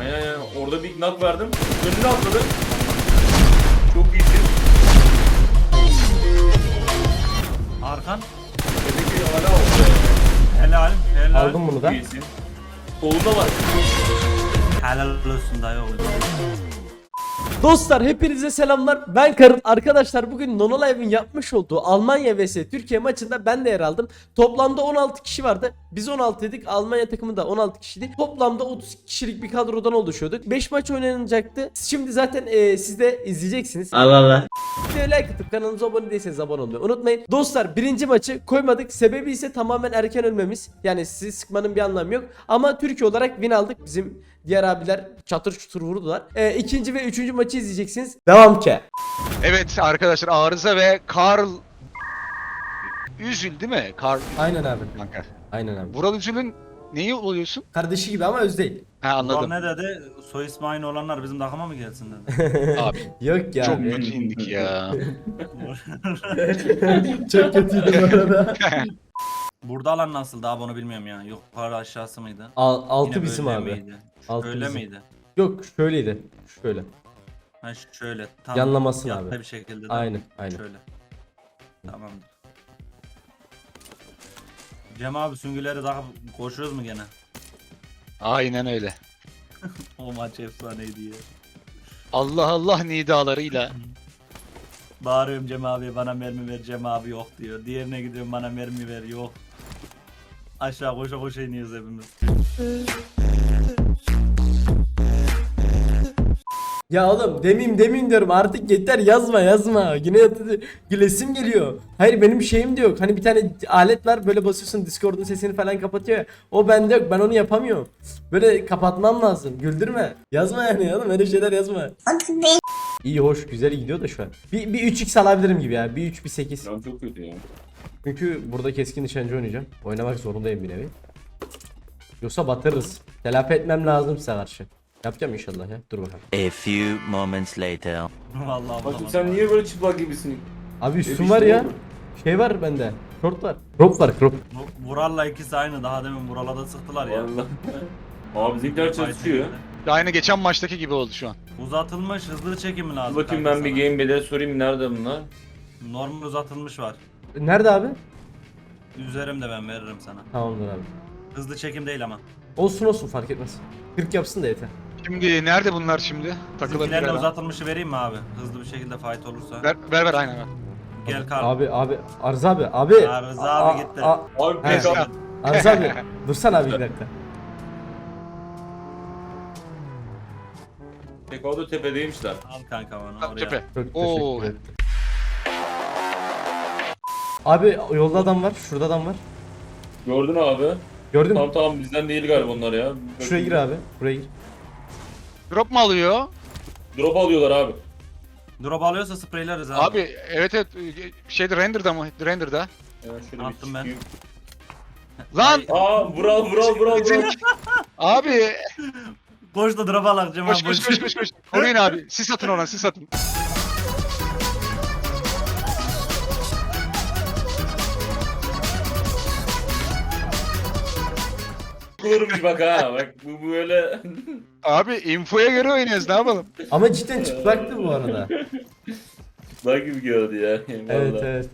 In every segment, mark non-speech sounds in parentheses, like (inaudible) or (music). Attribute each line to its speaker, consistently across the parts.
Speaker 1: Aynen aynen. Orada bir knock verdim. Önüne atladı. Çok iyisin.
Speaker 2: Arkan.
Speaker 1: Tepeki hala oldu.
Speaker 2: Helal. Helal.
Speaker 3: Aldım bunu da.
Speaker 1: İyisin. Solunda var.
Speaker 2: Helal olsun dayı oğlum.
Speaker 3: Dostlar hepinize selamlar. Ben Karın. Arkadaşlar bugün Nonolive'ın yapmış olduğu Almanya vs Türkiye maçında ben de yer aldım. Toplamda 16 kişi vardı. Biz 16 idik. Almanya takımı da 16 kişiydi. Toplamda 30 kişilik bir kadrodan oluşuyorduk. 5 maç oynanacaktı. Şimdi zaten e, siz de izleyeceksiniz.
Speaker 4: Allah Allah.
Speaker 3: Videoya like atıp kanalımıza abone değilseniz abone olmayı unutmayın. Dostlar birinci maçı koymadık. Sebebi ise tamamen erken ölmemiz. Yani sizi sıkmanın bir anlamı yok. Ama Türkiye olarak win aldık. Bizim diğer abiler çatır çutur vurdular. E, ikinci ve üçüncü maçı izleyeceksiniz. Devam ki.
Speaker 5: Evet arkadaşlar Arıza ve Karl Üzül değil mi? Karl
Speaker 3: Aynen abi.
Speaker 5: kanka.
Speaker 3: Aynen abi.
Speaker 5: Vural Üzül'ün neyi oluyorsun?
Speaker 3: Kardeşi gibi ama öz değil.
Speaker 5: Ha
Speaker 2: Ulan
Speaker 5: anladım.
Speaker 2: ne dedi? Soy ismi aynı olanlar bizim takıma mı gelsin dedi. (laughs)
Speaker 5: Abi (laughs)
Speaker 3: Yok ya.
Speaker 5: çok kötü indik ya. (laughs)
Speaker 3: Çok kötüydü bu arada.
Speaker 2: Burada alan nasıl daha bunu bilmiyorum ya. Yukarı aşağısı mıydı?
Speaker 3: Al, altı
Speaker 2: Yine
Speaker 3: bizim
Speaker 2: böyle
Speaker 3: abi.
Speaker 2: Miydi?
Speaker 3: Altı
Speaker 2: Öyle
Speaker 3: bizim.
Speaker 2: miydi?
Speaker 3: Yok şöyleydi. Şöyle.
Speaker 2: Ha şöyle. Tam
Speaker 3: Yanlamasın
Speaker 2: yatta
Speaker 3: abi.
Speaker 2: bir şekilde. değil mi?
Speaker 3: Aynen aynen.
Speaker 2: Şöyle. Tamamdır. Cem abi süngüleri daha koşuyoruz mu gene?
Speaker 5: Aynen öyle. (laughs)
Speaker 2: O maç efsaneydi ya.
Speaker 5: Allah Allah nidalarıyla.
Speaker 2: Bağırıyorum Cem abi bana mermi ver Cem abi yok diyor. Diğerine gidiyorum bana mermi ver yok. Aşağı koşa koşa iniyoruz hepimiz.
Speaker 3: Ya oğlum demeyeyim demeyeyim diyorum artık yeter yazma yazma. Yine gülesim geliyor. Hayır benim şeyim de yok. Hani bir tane alet var böyle basıyorsun Discord'un sesini falan kapatıyor ya. O bende yok ben onu yapamıyorum. Böyle kapatmam lazım. Güldürme. Yazma yani oğlum öyle şeyler yazma. İyi hoş güzel gidiyor da şu an. Bir, bir 3x alabilirim gibi ya. Bir 3 bir 8.
Speaker 1: Can çok kötü ya.
Speaker 3: Çünkü burada keskin nişancı oynayacağım. Oynamak zorundayım bir nevi. Yoksa batırırız. Telafi etmem lazım size karşı. Yapacağım inşallah ya. Dur bakalım.
Speaker 4: A few moments later.
Speaker 2: Vallahi
Speaker 1: Bakın sen niye böyle çıplak gibisin?
Speaker 3: Abi üstüm
Speaker 1: işte
Speaker 3: var ya.
Speaker 1: oldu.
Speaker 3: Şey var bende. Short var. Crop var crop.
Speaker 2: Bu- Vural'la ikisi aynı. Daha demin Vural'a da sıktılar ya.
Speaker 1: Vallahi. Abi bizimkiler çalışıyor.
Speaker 5: Aynı geçen maçtaki gibi oldu şu an.
Speaker 2: Uzatılmış hızlı çekimi lazım.
Speaker 1: Bakayım
Speaker 2: kanka
Speaker 1: ben bir
Speaker 2: sana.
Speaker 1: gamepad'e sorayım nerede bunlar?
Speaker 2: Normal uzatılmış var.
Speaker 3: Nerede abi?
Speaker 2: Üzerimde ben veririm sana.
Speaker 3: Tamamdır abi.
Speaker 2: Hızlı çekim değil ama.
Speaker 3: Olsun olsun fark etmez. 40 yapsın da yeter.
Speaker 5: Şimdi nerede bunlar şimdi? Takılabilir
Speaker 2: Bizimkilerle uzatılmışı vereyim mi abi? Hızlı bir şekilde fight olursa.
Speaker 5: Ver ver ver aynen ver.
Speaker 2: Gel Karl.
Speaker 3: Abi abi Arız abi abi.
Speaker 2: Ya Rıza abi
Speaker 3: A-
Speaker 2: gitti.
Speaker 3: a-
Speaker 1: Abi
Speaker 3: He.
Speaker 1: PK.
Speaker 3: Arız abi. Dursana abi bir dakika.
Speaker 1: PK'da tepedeymişler.
Speaker 2: Al kanka
Speaker 5: Tamam,
Speaker 2: oraya.
Speaker 5: Tepe.
Speaker 3: Çok
Speaker 5: Oo.
Speaker 3: teşekkür ederim. Abi yolda adam var. Şurada adam var.
Speaker 1: Gördün abi.
Speaker 3: Gördün mü?
Speaker 1: Tamam tamam bizden değil galiba onlar ya.
Speaker 3: Şuraya gir abi. Buraya gir.
Speaker 5: Drop mu alıyor?
Speaker 1: Drop alıyorlar abi.
Speaker 2: Drop alıyorsa spreyleriz abi.
Speaker 5: Abi evet evet şeyde render'da mı? Render'da.
Speaker 1: Hemen şöyle
Speaker 2: Attım
Speaker 1: bir
Speaker 2: ben.
Speaker 1: çıkayım.
Speaker 5: Lan
Speaker 1: Aa vural vural vural vural. (laughs)
Speaker 5: abi
Speaker 2: Koş da drop alak Cem
Speaker 5: koş
Speaker 2: abi.
Speaker 5: koş koş koş koş. Koruyun abi. Sis atın ona sis atın.
Speaker 1: Kulurmuş bak ha bak bu bu böyle.
Speaker 5: Abi infoya göre oynuyoruz ne yapalım?
Speaker 3: Ama cidden çıplaktı bu arada.
Speaker 1: bak gibi gördü ya.
Speaker 3: evet
Speaker 1: Vallahi.
Speaker 3: evet.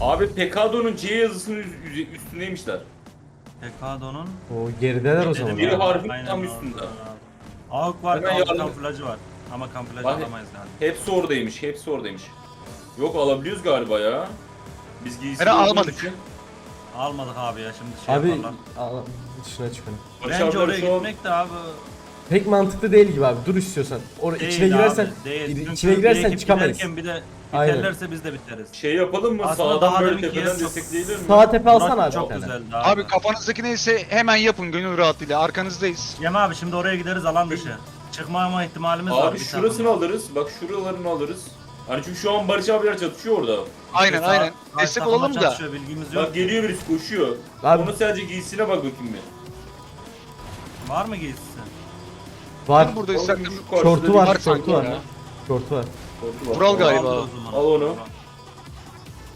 Speaker 1: Abi Pekado'nun C yazısının üz- üz- üstündeymişler.
Speaker 2: Pekado'nun
Speaker 3: O gerideler o zaman.
Speaker 1: Biri
Speaker 2: Aynen
Speaker 1: tam
Speaker 2: doğru,
Speaker 1: üstünde.
Speaker 2: doğru abi. Var,
Speaker 1: Hemen
Speaker 2: AUK
Speaker 1: yardım-
Speaker 2: kamuflajı var. Ama kamuflaj
Speaker 1: Bak-
Speaker 2: alamayız galiba.
Speaker 1: Hepsi oradaymış, hepsi oradaymış. Yok alabiliyoruz galiba ya. Biz giysi
Speaker 5: Herhalde
Speaker 1: olduğumuz
Speaker 5: almadık.
Speaker 1: için
Speaker 2: Almadık abi ya şimdi şey
Speaker 3: Abi
Speaker 2: yaparlar.
Speaker 3: al- dışına çıkalım.
Speaker 2: Bence oraya
Speaker 1: şu an-
Speaker 2: gitmek de abi
Speaker 3: Pek mantıklı değil gibi abi. Dur istiyorsan. Or
Speaker 2: değil
Speaker 3: içine girersen
Speaker 2: abi, değil.
Speaker 3: içine
Speaker 2: Çünkü bir
Speaker 3: girersen
Speaker 2: ekip
Speaker 3: çıkamayız.
Speaker 2: giderken bir de
Speaker 3: Aynen.
Speaker 2: biterlerse biz de biteriz.
Speaker 1: Şey yapalım mı?
Speaker 2: Aslında
Speaker 1: Sağdan
Speaker 2: daha
Speaker 1: böyle
Speaker 2: deminki
Speaker 1: tepeden
Speaker 2: yer çok-
Speaker 1: destekleyelim mi?
Speaker 3: Sağ tepe alsana abi.
Speaker 2: çok
Speaker 3: bir tane.
Speaker 2: güzeldi abi.
Speaker 5: Abi kafanızdaki neyse hemen yapın gönül rahatlığıyla. Arkanızdayız.
Speaker 2: Cem abi şimdi oraya gideriz alan dışı. Çıkmama ihtimalimiz var.
Speaker 1: Abi
Speaker 2: bir
Speaker 1: şurasını
Speaker 2: takımda.
Speaker 1: alırız. Bak şuralarını alırız. Hani çünkü şu an Barış abiler çatışıyor orada.
Speaker 5: Aynen
Speaker 2: Sağ-
Speaker 5: aynen. Destek olalım da.
Speaker 2: çatışıyor, bilgimiz yok.
Speaker 1: Bak geliyor birisi koşuyor.
Speaker 3: Abi-
Speaker 1: Onun sadece giysisine bak bakayım bir.
Speaker 2: Var mı giysisi?
Speaker 3: Var.
Speaker 5: Tam buradayız sen de.
Speaker 3: Şortu
Speaker 1: bir-
Speaker 3: var,
Speaker 5: var
Speaker 3: şortu
Speaker 5: sanki
Speaker 3: var.
Speaker 5: ya.
Speaker 3: Şortu var.
Speaker 1: Şortu var.
Speaker 5: Vural galiba.
Speaker 2: Aldı o zaman.
Speaker 1: Al onu.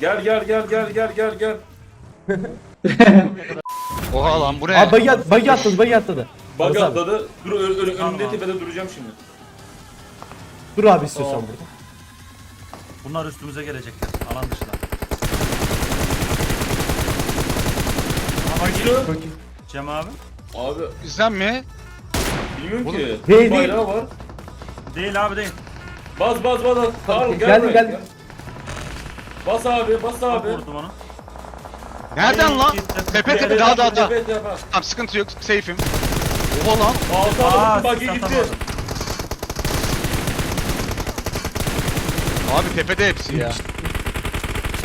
Speaker 1: Gel gel gel gel gel gel gel. (laughs)
Speaker 5: Oha lan bu ne?
Speaker 3: Abi bagi, at- bagi atladı, bagi atladı.
Speaker 1: Bug atladı. Dur ö- ö-
Speaker 2: Tamam abi.
Speaker 1: tepede duracağım şimdi.
Speaker 3: Dur abi istiyorsan
Speaker 1: Tamam.
Speaker 3: burada.
Speaker 2: Bunlar üstümüze gelecekler. Alan dışına.
Speaker 3: İyi.
Speaker 2: Cem abi.
Speaker 1: Abi
Speaker 5: Bizden mi?
Speaker 1: bilmiyorum
Speaker 5: Oğlum,
Speaker 1: ki.
Speaker 3: değil,
Speaker 1: bayrağı var.
Speaker 2: Değil abi değil.
Speaker 1: Bas bas bas. bas. Karl gel
Speaker 3: Geldim,
Speaker 1: buraya.
Speaker 3: geldim.
Speaker 1: Gel. Bas abi bas
Speaker 2: Abi.
Speaker 1: abi.
Speaker 2: Vurdum onu.
Speaker 5: Nereden lan? Tepe tepe daha daha daha. Tamam sıkıntı yok. Safe'im. Oha lan.
Speaker 1: Altı
Speaker 2: Aa, sis
Speaker 1: gitti.
Speaker 2: atamadım.
Speaker 5: Abi tepede hepsi ya.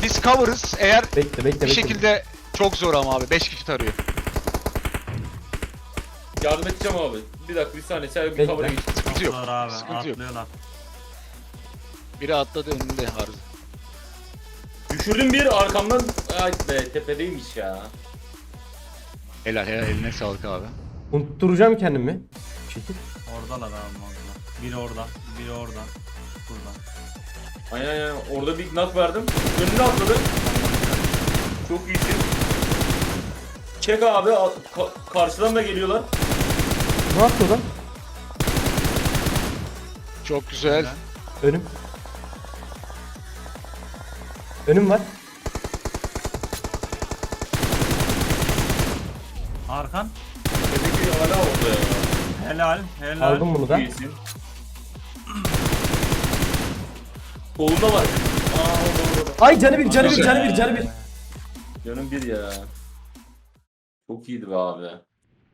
Speaker 5: Biz cover'ız. Eğer
Speaker 3: Bekle bekle bekle.
Speaker 5: bir şekilde çok zor ama abi. 5 kişi tarıyor.
Speaker 1: Yardım edeceğim abi. Bir dakika bir saniye sen bir
Speaker 3: Bekle.
Speaker 1: cover'a geç.
Speaker 5: Sıkıntı yok.
Speaker 2: Atlar abi.
Speaker 5: Sıkıntı yok.
Speaker 2: Atlıyorlar.
Speaker 5: Biri atladı önünde harbi.
Speaker 1: Düşürdüm bir arkamdan. Ay be tepedeymiş ya.
Speaker 5: Helal helal eline sağlık abi.
Speaker 3: Unutturacağım kendimi. Çekil.
Speaker 2: Oradalar abi orada. Biri orada. Biri orada.
Speaker 1: Aynen aynen orada bir knock verdim. Önüne atladı. Çok iyisin. Çek abi al- ka- karşıdan da geliyorlar.
Speaker 3: Ne yaptı lan?
Speaker 5: Çok güzel.
Speaker 3: Önüm. Önüm var.
Speaker 2: Arkan.
Speaker 1: Hala orada ya.
Speaker 2: Helal. Helal.
Speaker 3: Aldım bunu da.
Speaker 1: İyisin. Solunda var. Aa.
Speaker 3: Ay canı bir canı bir canı bir canı bir.
Speaker 1: Canım bir ya. Çok iyiydi be abi.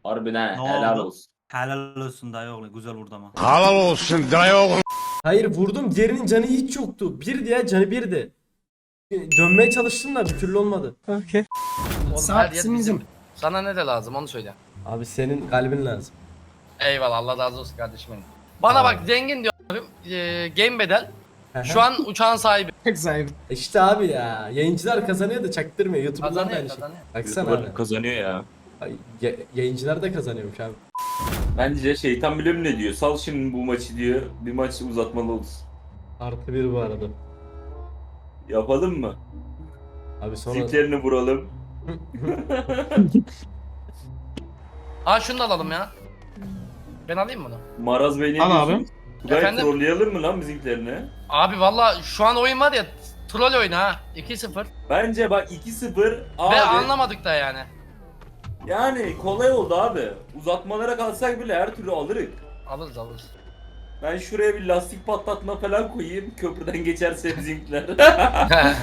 Speaker 1: Harbiden
Speaker 2: Ne
Speaker 1: helal
Speaker 2: oldu?
Speaker 1: olsun.
Speaker 2: Helal olsun dayı oğlu. Güzel vurdu ama.
Speaker 6: Halal olsun dayı oğlum.
Speaker 3: Hayır vurdum diğerinin canı hiç yoktu. Bir diye canı birdi. Dönmeye çalıştım da bir türlü olmadı.
Speaker 7: Her yer bizim. Sana ne de lazım onu söyle.
Speaker 3: Abi senin kalbin lazım.
Speaker 7: Eyvallah Allah razı olsun kardeşim benim. Bana bak zengin diyor abim. Ee, game bedel. Şu an uçağın sahibi.
Speaker 3: İşte abi ya yayıncılar kazanıyor da çaktırmıyor. YouTube'dan da
Speaker 7: Kazanıyor,
Speaker 3: aynı şey.
Speaker 7: kazanıyor.
Speaker 3: Baksana abi.
Speaker 1: kazanıyor ya.
Speaker 3: Ay, ya- yayıncılar da kazanıyormuş abi.
Speaker 1: Bence şeytan bilir ne diyor. Sal şimdi bu maçı diyor. Bir maç uzatmalı olsun.
Speaker 3: Artı bir bu arada.
Speaker 1: Yapalım mı?
Speaker 3: Abi sonra
Speaker 1: Ziklerini vuralım. (laughs)
Speaker 7: Aa şunu da alalım ya. Ben alayım bunu.
Speaker 1: Maraz Bey ne
Speaker 8: Al abi.
Speaker 1: Tugay
Speaker 7: Efendim?
Speaker 1: trollayalım mı lan bizimkilerini?
Speaker 7: Abi valla şu an oyun var ya troll oyunu ha. 2-0.
Speaker 1: Bence bak 2-0 abi.
Speaker 7: Ve anlamadık da yani.
Speaker 1: Yani kolay oldu abi. Uzatmalara kalsak bile her türlü alırız.
Speaker 7: Alırız alırız.
Speaker 1: Ben şuraya bir lastik patlatma falan koyayım. Köprüden geçerse (laughs) bizimkiler. (laughs)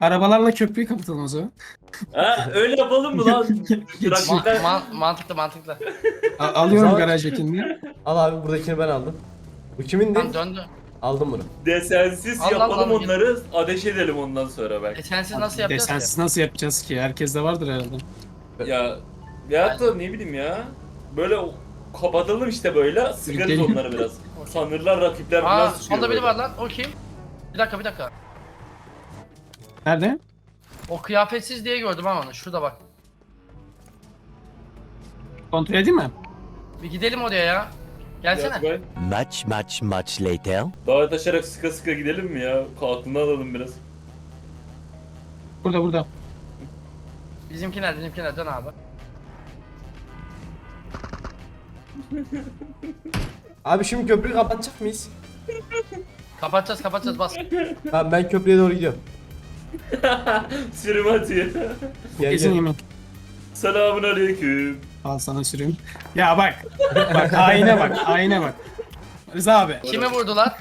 Speaker 8: Arabalarla köprüyü kapatalım o zaman.
Speaker 1: ha, öyle yapalım mı lan?
Speaker 7: Ma-
Speaker 1: Rakipler...
Speaker 7: ma- mantıklı mantıklı.
Speaker 8: A- alıyorum garaj ekini.
Speaker 3: al abi buradakini ben aldım. Bu kimindi?
Speaker 7: Tam döndü.
Speaker 3: Aldım bunu.
Speaker 1: Desensiz
Speaker 7: Allah
Speaker 1: yapalım
Speaker 7: Allah.
Speaker 1: onları. Ateş edelim ondan sonra bak.
Speaker 7: E sensiz nasıl yapacağız
Speaker 8: Desensiz
Speaker 7: ki?
Speaker 8: nasıl yapacağız ki? Herkes de vardır herhalde.
Speaker 1: Ya ya da ne bileyim ya. Böyle kapatalım işte böyle. Sıkarız onları biraz. (laughs) Sanırlar rakipler
Speaker 7: Aa
Speaker 1: sıkıyor.
Speaker 7: solda biri
Speaker 1: böyle.
Speaker 7: var lan. O kim? Bir dakika bir dakika.
Speaker 8: Nerede?
Speaker 7: O kıyafetsiz diye gördüm ama onu. Şurada bak.
Speaker 8: Kontrol edeyim mi?
Speaker 7: Bir gidelim oraya ya. Gelsene.
Speaker 1: Tugay,
Speaker 4: Much, much, much later.
Speaker 1: Dağa taşarak sıka sıka gidelim mi ya? Aklını alalım biraz.
Speaker 8: Burada burada.
Speaker 7: Bizimkiler bizimkiler dön abi.
Speaker 3: Abi şimdi köprüyü kapatacak mıyız?
Speaker 7: Kapatacağız kapatacağız bas.
Speaker 3: Tamam ben köprüye doğru gidiyorum. (laughs)
Speaker 1: Sürüm atıyor.
Speaker 3: Gel,
Speaker 8: Kesin
Speaker 3: gel.
Speaker 8: yemin.
Speaker 1: Selamun aleyküm.
Speaker 8: Al sana süreyim. Ya bak. Bak haine bak. Haine bak. Rıza abi.
Speaker 7: Kimi vurdular?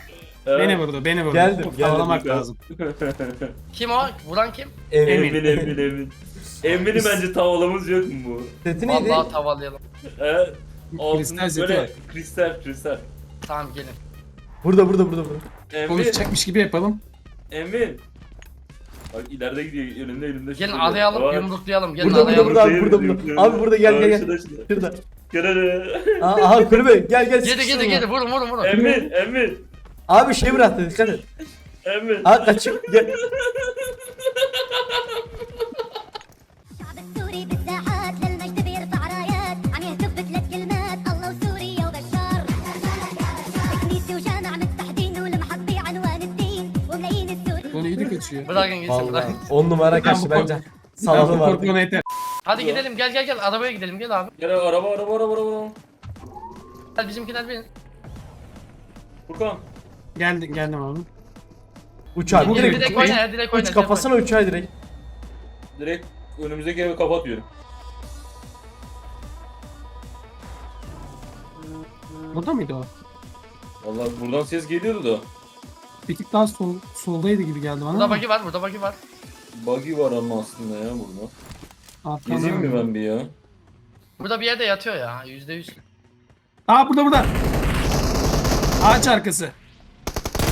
Speaker 8: Beni vurdu. Beni vurdu.
Speaker 3: Geldim, geldim.
Speaker 8: Tavalamak lazım. (laughs)
Speaker 7: Kim o? Vuran kim?
Speaker 3: Emin.
Speaker 1: Emin emin emin. Emin'i bence tavalamız yok mu bu?
Speaker 3: Seti neydi?
Speaker 7: Vallahi tavalayalım.
Speaker 1: He? Altın
Speaker 8: Kristal seti
Speaker 1: böyle
Speaker 8: var.
Speaker 1: kristal kristal.
Speaker 7: Tamam gelin.
Speaker 3: Burada burada burada burada.
Speaker 1: Emin,
Speaker 8: Konuşacakmış gibi yapalım.
Speaker 1: Emin. Bak ileride gidiyor önünde elimde.
Speaker 7: Gelin
Speaker 1: şurada.
Speaker 7: arayalım
Speaker 1: Bak.
Speaker 7: yumruklayalım. Gelin
Speaker 3: Burada burada burada abi
Speaker 1: Şey
Speaker 3: burada burada. Abi burada gel gel gel.
Speaker 1: Şurada. Gel.
Speaker 3: Aa, aha kulübe gel gel.
Speaker 7: Gidi
Speaker 3: sıkıştırma.
Speaker 7: gidi gidi vurun vurun vurun.
Speaker 1: Emin Emin.
Speaker 3: Abi şey bıraktı dikkat et.
Speaker 1: Emin.
Speaker 3: Aa kaçıyor gel.
Speaker 8: Kaçıyor.
Speaker 7: Bırakın
Speaker 3: Vallahi
Speaker 7: bırakın.
Speaker 3: 10 numara kaçtı bence. Salalım artık.
Speaker 8: korkmana yeter.
Speaker 7: Hadi gidelim gel gel gel arabaya gidelim gel abi.
Speaker 1: Gel araba araba araba araba.
Speaker 7: Gel bizimkiler benim.
Speaker 1: Furkan.
Speaker 8: Geldim geldim abi.
Speaker 3: Uç abi
Speaker 7: Direkt,
Speaker 3: direkt,
Speaker 7: direkt oyna ya direkt oyna.
Speaker 3: uç
Speaker 7: direkt
Speaker 3: kafasına uç ay direkt.
Speaker 1: Direkt önümüzdeki evi kapatıyorum.
Speaker 8: Burada mıydı o?
Speaker 1: Vallahi buradan ses geliyordu da.
Speaker 8: Bir tık daha sol, soldaydı gibi geldi bana.
Speaker 7: Burada
Speaker 8: ama.
Speaker 7: buggy var burada buggy var.
Speaker 1: Buggy var ama aslında ya burada.
Speaker 8: Alttan
Speaker 1: Gezeyim mi ben bir ya?
Speaker 7: Burada bir yerde yatıyor ya yüzde yüz.
Speaker 8: Aa burada burada. Ağaç arkası.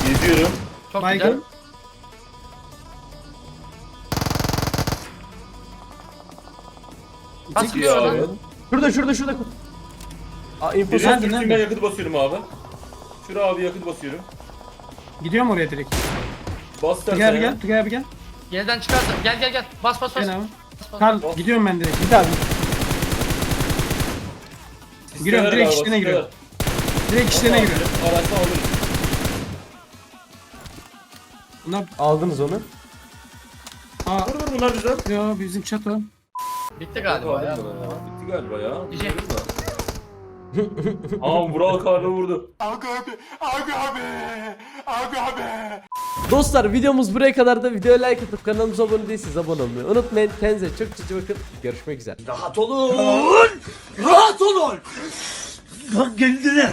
Speaker 1: Geziyorum.
Speaker 7: Çok güzel.
Speaker 8: Baygın.
Speaker 7: Basmıyor
Speaker 1: Ya
Speaker 7: lan.
Speaker 1: abi.
Speaker 3: Şurada şurada şurada. Aa info
Speaker 8: Nerede, nerede?
Speaker 1: yakıt basıyorum abi. Şuraya abi yakıt basıyorum.
Speaker 8: Gidiyorum oraya direkt.
Speaker 1: Bas sen
Speaker 8: Gel
Speaker 1: sen
Speaker 8: gel
Speaker 1: ya.
Speaker 8: gel gel.
Speaker 7: Geriden çıkarsın. Gel gel gel. Bas bas bas.
Speaker 8: Gel abi.
Speaker 7: Bas, bas.
Speaker 8: Karl gidiyorum ben direkt.
Speaker 3: Git abi.
Speaker 8: Giriyorum, direkt
Speaker 1: abi,
Speaker 8: işlerine giriyorum. Direkt işlerine giriyorum.
Speaker 1: Araçtan alırız.
Speaker 8: Bunlar
Speaker 3: Aldınız onu.
Speaker 8: aa
Speaker 1: Vur vur bunlar güzel.
Speaker 8: yo bizim çato.
Speaker 7: Bitti galiba ya.
Speaker 1: Bitti galiba ya.
Speaker 7: Diyecek.
Speaker 1: Aa Vural karlı vurdu.
Speaker 3: Dostlar videomuz buraya kadar da videoya like atıp kanalımıza abone değilseniz abone olmayı unutmayın. Kendinize çok çok bakın. Görüşmek üzere.
Speaker 4: Rahat olun. Rahat olun. Lan geldiler.